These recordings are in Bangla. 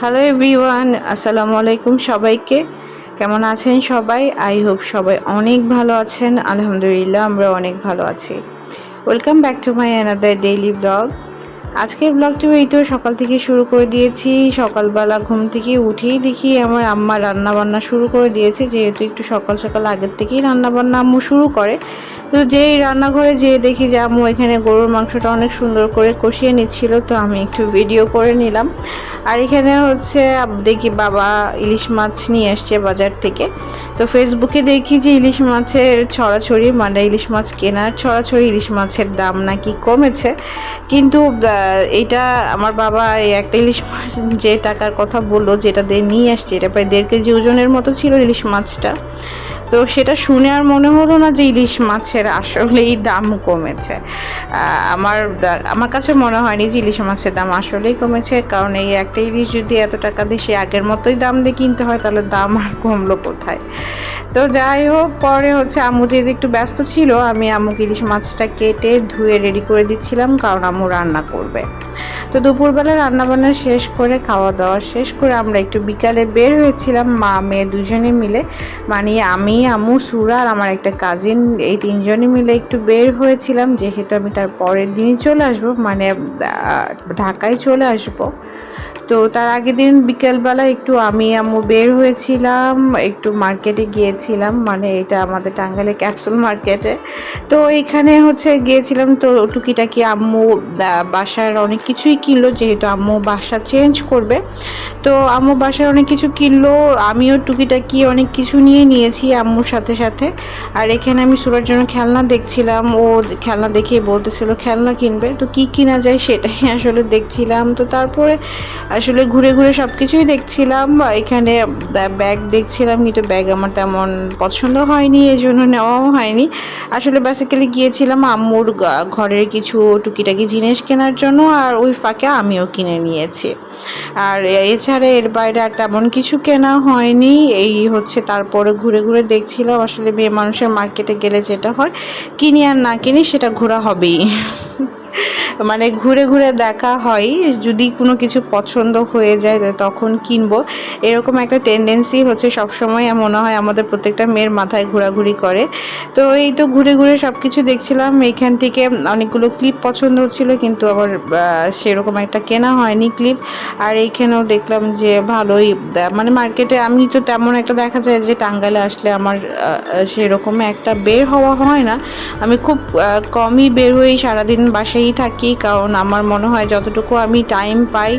হ্যালো এভরিওয়ান আসসালামু আলাইকুম সবাইকে। কেমন আছেন সবাই? আই হোপ সবাই অনেক ভালো আছেন। আলহামদুলিল্লাহ, আমরা অনেক ভালো আছি। Welcome back to my another daily blog আজকের ব্লগটিও এই তো, সকাল থেকে শুরু করে দিয়েছি। সকালবেলা ঘুম থেকে উঠেই দেখি আমার আম্মা রান্না বান্না শুরু করে দিয়েছে, যেহেতু একটু সকাল সকাল আগের থেকেই রান্না বান্না আম্মু শুরু করে। তো যেই রান্নাঘরে যেয়ে দেখি যে আম্মু এখানে গরুর মাংসটা অনেক সুন্দর করে কষিয়ে নিচ্ছিল, তো আমি একটু ভিডিও করে নিলাম। আর এখানে হচ্ছে দেখি বাবা ইলিশ মাছ নিয়ে আসছে বাজার থেকে। তো ফেসবুকে দেখি যে ইলিশ মাছের ছড়াছড়ি মানে ইলিশ মাছ কেনার ছড়াছড়ি ইলিশ মাছের দাম নাকি কমেছে। কিন্তু এটা আমার বাবা এই একটা ইলিশ মাছ যে টাকার কথা বলল, যেটা দিয়ে নিয়ে আসছে, এটা প্রায় দেড় কেজি ওজনের মতো ছিল ইলিশ মাছটা। তো সেটা শুনে আর মনে হলো না যে ইলিশ মাছের আসলেই দাম কমেছে। আমার আমার কাছে মনে হয়নি যে ইলিশ মাছের দাম আসলেই কমেছে, কারণ এই একটা ইলিশ যদি এত টাকা দিয়ে সে আগের মতোই দাম দিয়ে কিনতে হয়, তাহলে দাম আর কমলো কোথায়? তো যাই হোক, পরে হচ্ছে আম্মু যেহেতু একটু ব্যস্ত ছিল, আমি আম্মুকে ইলিশ মাছটা কেটে ধুয়ে রেডি করে দিচ্ছিলাম, কারণ আম্মু রান্না করবে তো দুপুরবেলা রান্নাবান্না শেষ করে খাওয়া দাওয়া শেষ করে আমরা একটু বিকালে বের হয়েছিলাম, মা, মেয়ে দুজনে মিলে। মানে আমি আমু সুরা আর আমার একটা কাজিন এই তিনজনে মিলে একটু বের হয়েছিলাম। যেহেতু আমি তার পরের দিনই চলে আসব মানে ঢাকায় চলে আসব। তো তার আগের দিন বিকেলবেলা একটু আমি আম্মু বের হয়েছিলাম, একটু মার্কেটে গিয়েছিলাম মানে এটা আমাদের টাঙ্গাইলে ক্যাপসুল মার্কেটে তো এখানে হচ্ছে গিয়েছিলাম, তো টুকিটাকি আম্মু বাসার অনেক কিছুই কিনলো, যেহেতু আম্মু বাসা চেঞ্জ করবে। তো আম্মু বাসায় অনেক কিছু কিনলো, আমিও টুকিটাকি অনেক কিছু নিয়ে নিয়েছি আম্মুর সাথে সাথে। আর এখানে আমি সুরার জন্য খেলনা দেখছিলাম, ও খেলনা দেখে বলতেছিল, খেলনা কিনবে? তো কি কিনা যায় সেটাই আসলে দেখছিলাম। তো তারপরে আসলে ঘুরে ঘুরে সব কিছুই দেখছিলাম, এখানে ব্যাগ দেখছিলাম, কিন্তু ব্যাগ আমার তেমন পছন্দ হয়নি এই জন্য নেওয়াও হয়নি। আসলে বেসিক্যালি গিয়েছিলাম আম্মুর ঘরের কিছু টুকিটাকি জিনিস কেনার জন্য, আর ওই ফাঁকে আমিও কিনে নিয়েছি। আর এছাড়া এর বাইরে আর তেমন কিছু কেনা হয়নি, এই হচ্ছে তারপরে ঘুরে ঘুরে দেখছিলাম, আসলে মেয়ে মানুষের মার্কেটে গেলে যেটা হয়, কিনি আর না কিনি সেটা ঘোরা হবেই। মানে ঘুরে ঘুরে দেখা হয়। যদি কোনো কিছু পছন্দ হয়ে যায় তখন কিনবো। এরকম একটা টেন্ডেন্সি হচ্ছে সবসময় মনে হয় আমাদের প্রত্যেকটা মেয়ের মাথায় ঘোরাঘুরি করে। তো এই তো ঘুরে ঘুরে সব কিছু দেখছিলাম। এইখান থেকে অনেকগুলো ক্লিপ পছন্দ হচ্ছিল, কিন্তু আবার সেরকম একটা কেনা হয়নি ক্লিপ আর এইখানেও দেখলাম যে ভালোই মানে মার্কেটে আমি তো তেমন একটা দেখা যায় যে টাঙ্গাইলে আসলে আমার সেরকম একটা বের হওয়া হয় না। আমি খুব কমই বের হই সারাদিন বাসায়ই থাকি, কারণ আমার মনে হয় যতটুকু আমি টাইম পাই,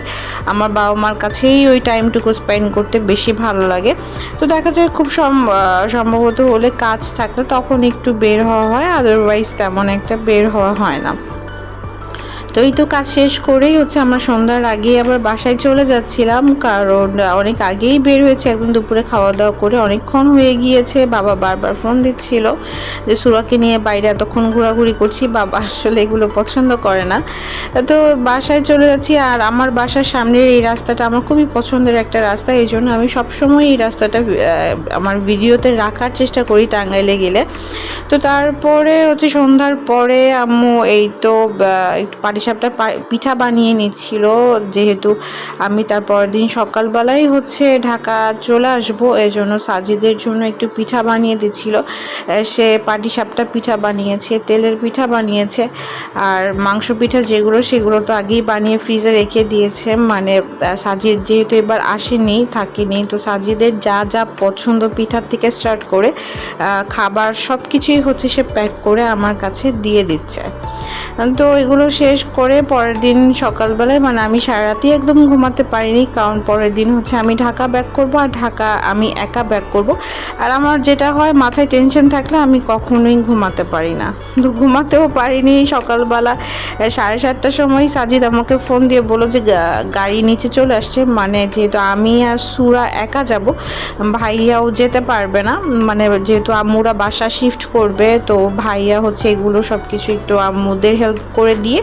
আমার বাবা মার কাছেই ওই টাইমটুকু স্পেন্ড করতে বেশি ভালো লাগে। তো দেখা যায় খুব সম- সম্ভবত হলে কাজ থাকলে তখন একটু বের হওয়া হয় আদারওয়াইজ তেমন একটা বের হওয়া হয় না। তো এই তো কাজ শেষ করেই হচ্ছে আমরা সন্ধ্যার আগেই আবার বাসায় চলে যাচ্ছিলাম, কারণ অনেক আগেই বের হয়েছে, একদম দুপুরে খাওয়া দাওয়া করে অনেকক্ষণ হয়ে গিয়েছে, বাবা বারবার ফোন দিচ্ছিল যে সুরাকে নিয়ে বাইরে এতক্ষণ ঘোরাঘুরি করছি, বাবা আসলে এগুলো পছন্দ করে না। তো বাসায় চলে যাচ্ছি, আর আমার বাসার সামনের এই রাস্তাটা আমার খুবই পছন্দের একটা রাস্তা, এই জন্য আমি সবসময় এই রাস্তাটা আমার ভিডিওতে রাখার চেষ্টা করি টাঙ্গাইলে গেলে। তো তারপরে হচ্ছে সন্ধ্যার পরে আম্মু এই তো একটু পাটিসাপটা পা- পিঠা বানিয়ে নিচ্ছিল, যেহেতু আমি তার পরের দিন সকালবেলাই হচ্ছে ঢাকা চলে আসব এই জন্য সাজিদের জন্য একটু পিঠা বানিয়ে দিচ্ছিল। সে পাটিসাপটা পিঠা বানিয়েছে, তেলের পিঠা বানিয়েছে, আর মাংস পিঠা যেগুলো সেগুলো তো আগেই বানিয়ে ফ্রিজে রেখে দিয়েছে মানে সাজিদ যেহেতু এবার আসেনি, থাকেনি, তো সাজিদের যা যা পছন্দ পিঠার থেকে স্টার্ট করে খাবার সব কিছুই হচ্ছে সে প্যাক করে আমার কাছে দিয়ে দিচ্ছে। তো এগুলো শেষ করে পরের দিন সকালবেলায় মানে আমি সারা রাতই একদম ঘুমাতে পারিনি, কারণ পরের দিন হচ্ছে আমি ঢাকা ব্যাক করব আর ঢাকা আমি একা ব্যাক করব। আর আমার যেটা হয়, মাথায় টেনশন থাকলে আমি কখনোই ঘুমাতে পারি না। ঘুমাতেও পারিনি সকালবেলা। সাড়ে সাতটার সময় সাজিদ আমাকে ফোন দিয়ে বলল যে গাড়ি নিচে চলে আসছে। মানে যেহেতু আমি আর সুরা একা যাব, ভাইয়াও যেতে পারবে না। মানে যেহেতু আম্মুরা বাসা শিফট করবে, তো ভাইয়া হচ্ছে এগুলো সব কিছু একটু আম্মুদের হেল্প করে দিয়ে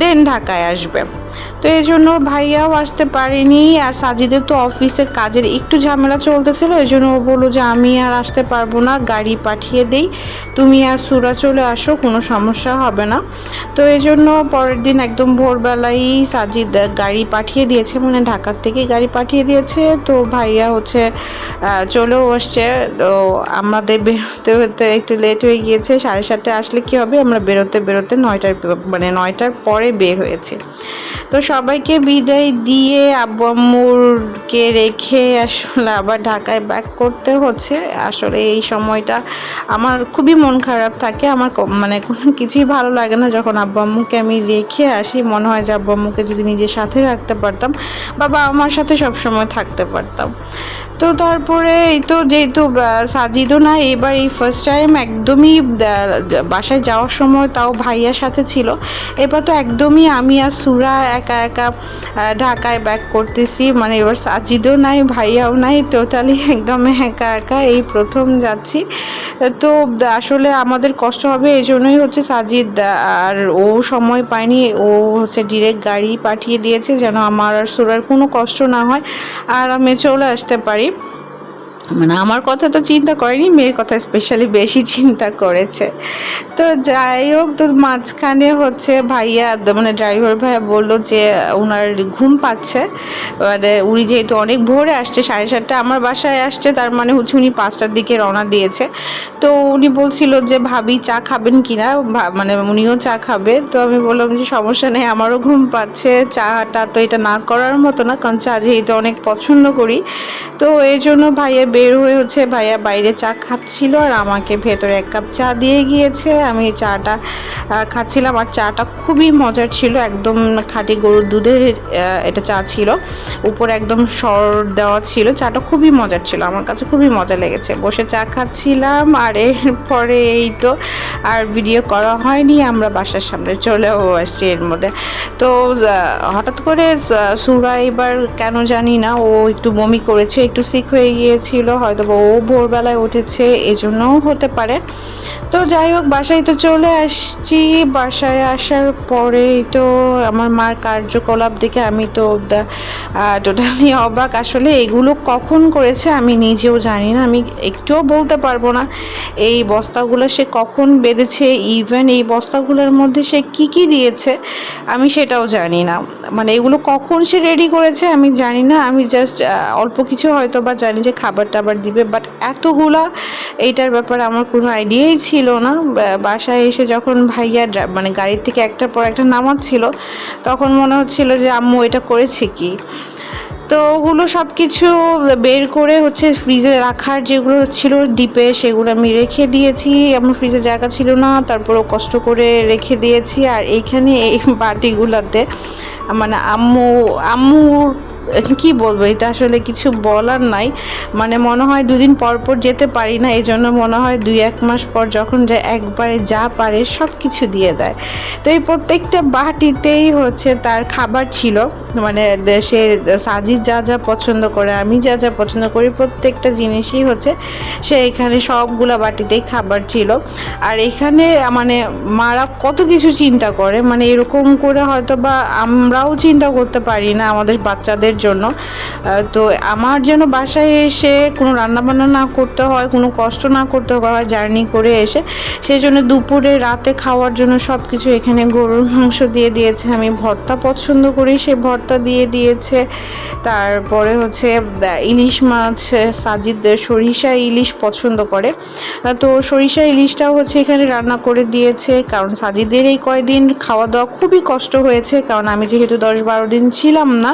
দেন ঢাকায় আসবে। তো এই জন্য ভাইয়াও আসতে পারেনি আর সাজিদের তো অফিসের কাজের একটু ঝামেলা চলতেছিল, এই জন্য ও বলল যে আমি আর আসতে পারব না, গাড়ি পাঠিয়ে দেই, তুমি আর সুরা চলে আসো, কোনো সমস্যা হবে না। তো এই জন্য পরের দিন একদম ভোরবেলাই সাজিদ গাড়ি পাঠিয়ে দিয়েছে মানে ঢাকার থেকে গাড়ি পাঠিয়ে দিয়েছে। তো ভাইয়া হচ্ছে চলেও আসছে। তো আমাদের বেরোতে হতে একটু লেট হয়ে গিয়েছে, সাড়ে সাতটায় আসলে কি হবে? আমরা বেরোতে বেরোতে নয়টার মানে নয়টার পরে বের হয়েছে। তো সবাইকে বিদায় দিয়ে আব্বু আম্মুরকে রেখে আসলে আবার ঢাকায় ব্যাক করতে হচ্ছে। আসলে এই সময়টা আমার খুবই মন খারাপ থাকে। আমার মানে কোনো কিছুই ভালো লাগে না যখন আব্বু আম্মুকে আমি রেখে আসি। মনে হয় যে আব্বু আম্মুকে যদি নিজের সাথে রাখতে পারতাম বা বাবা আমার সাথে সবসময় থাকতে পারতাম। তো তারপরে এই তো যেহেতু সাজিদও না, এবার এই ফার্স্ট টাইম একদমই বাসায় যাওয়ার সময় তাও ভাইয়ার সাথে ছিল। এবার তো একদমই আমি আর সুরা একা একা ঢাকায় ব্যাক করতেছি। মানে এবার সাজিদও নাই, ভাইয়াও নাই টোটালি একদম একা একা এই প্রথম যাচ্ছি। তো আসলে আমাদের কষ্ট হবে এই জন্যই হচ্ছে সাজিদ আর ও সময় পায়নি। ও হচ্ছে ডিরেক্ট গাড়ি পাঠিয়ে দিয়েছে যেন আমার আর সুরার কোনো কষ্ট না হয়, আর আমি চলে আসতে পারি। মানে আমার কথা তো চিন্তা করেনি, মেয়ের কথা স্পেশালি বেশি চিন্তা করেছে। তো যাই হোক, তো মাঝখানে হচ্ছে ভাইয়া মানে ড্রাইভার ভাইয়া বলল যে ওনার ঘুম পাচ্ছে। মানে উনি যেহেতু অনেক ভোরে আসছে, সাড়ে সাতটা আমার বাসায় আসছে, তার মানে হচ্ছে উনি পাঁচটার দিকে রওনা দিয়েছে। তো উনি বলছিল যে, ভাবি, চা খাবেন কি না মানে উনিও চা খাবে। তো আমি বললাম যে, সমস্যা নেই, আমারও ঘুম পাচ্ছে। চাটা তো এটা না করার মতো না, কারণ চা যেহেতু অনেক পছন্দ করি। তো এই জন্য ভাইয়া বের হয়ে হচ্ছে, ভাইয়া বাইরে চা খাচ্ছিল আর আমাকে ভেতরে এক কাপ চা দিয়ে গিয়েছে। আমি চাটা খাচ্ছিলাম আর চাটা খুবই মজার ছিল। একদম খাঁটি গরুর দুধের এটা চা ছিল। উপরে একদম সর দেওয়া ছিল। চাটা খুবই মজার ছিল। আমার কাছে খুবই মজা লেগেছে। বসে চা খাচ্ছিলাম আর এরপরে এই তো আর ভিডিও করা হয়নি। আমরা বাসার সামনে চলেও আসছি এর মধ্যে। তো হঠাৎ করে সুরা এবার কেন জানি না, ও একটু বমি করেছে, একটু সিক হয়ে গিয়েছিল। হয়তো বা ও ভোরবেলায় উঠেছে, এজন্যও হতে পারে। তো যাই হোক, বাসায় তো চলে আসছি। বাসায় আসার পরেই তো আমার মার কার্যকলাপ দেখে আমি তো টোটালি অবাক। আসলে এগুলো কখন করেছে আমি নিজেও জানি না, আমি একটুও বলতে পারব না। এই বস্তাগুলো সে কখন বেঁধেছে ইভেন এই বস্তাগুলোর মধ্যে সে কি কি দিয়েছে, আমি সেটাও জানি না। মানে এগুলো কখন সে রেডি করেছে আমি জানি না। আমি জাস্ট অল্প কিছু হয়তো বা জানি যে খাবার টাবার দিবে বাট এতগুলা এইটার ব্যাপারে আমার কোনো আইডিয়াই ছিল না। বাসায় এসে যখন ভাইয়া মানে গাড়ির থেকে একটার পর একটা নামাচ্ছিল, তখন মনে হচ্ছিল যে, আম্মু, এটা করেছে কি? তো ওগুলো সব কিছু বের করে হচ্ছে ফ্রিজে রাখার যেগুলো ছিল ডিপে, সেগুলো আমি রেখে দিয়েছি। আমার ফ্রিজে জায়গা ছিল না তারপরও কষ্ট করে রেখে দিয়েছি। আর এইখানে এই বাটিগুলোতে মানে আম্মু আম্মুর কি বলব? এটা আসলে কিছু বলার নাই। মানে মনে হয় দুদিন পর পর যেতে পারি না এই জন্য মনে হয় দুই এক মাস পর যখন যে একবারে যা পারে সব কিছু দিয়ে দেয়। তো এই প্রত্যেকটা বাটিতেই হচ্ছে তার খাবার ছিল। মানে সে সাজি যা যা পছন্দ করে, আমি যা যা পছন্দ করি, প্রত্যেকটা জিনিসই হচ্ছে সে এখানে সবগুলা বাটিতেই খাবার ছিল। আর এখানে মানে মারা কত কিছু চিন্তা করে। মানে এরকম করে হয়তো বা আমরাও চিন্তা করতে পারি না, আমাদের বাচ্চাদের জন্য। তো আমার যেন বাসায় এসে কোনো রান্নাবান্না না করতে হয়, কোনো কষ্ট না করতে হয় জার্নি করে এসে সেই জন্য দুপুরে, রাতে খাওয়ার জন্য সব কিছু এখানে গরুর মাংস দিয়ে দিয়েছে। আমি ভর্তা পছন্দ করি, সে ভর্তা দিয়ে দিয়েছে। তারপরে হচ্ছে ইলিশ মাছ সাজিদ সরিষা ইলিশ পছন্দ করে। তো সরিষা ইলিশটাও হচ্ছে এখানে রান্না করে দিয়েছে, কারণ সাজিদের এই কয়দিন খাওয়া দাওয়া খুবই কষ্ট হয়েছে, কারণ আমি যেহেতু দশ বারো দিন ছিলাম না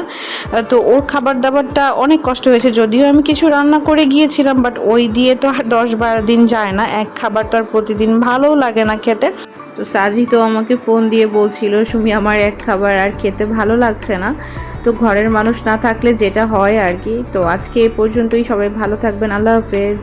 তো ওর খাবার দাবারটা অনেক কষ্ট হয়েছে, যদিও আমি কিছু রান্না করে গিয়েছিলাম বাট ওই দিয়ে তো আর দশ বারো দিন যায় না। এক খাবার তো আর প্রতিদিন ভালোও লাগে না খেতে। তো সাজি তো আমাকে ফোন দিয়ে বলছিল, সুমি, আমার এক খাবার আর খেতে ভালো লাগছে না। তো ঘরের মানুষ না থাকলে যেটা হয় আর কি। তো আজকে এ পর্যন্তই, সবাই ভালো থাকবেন, আল্লাহ হাফেজ।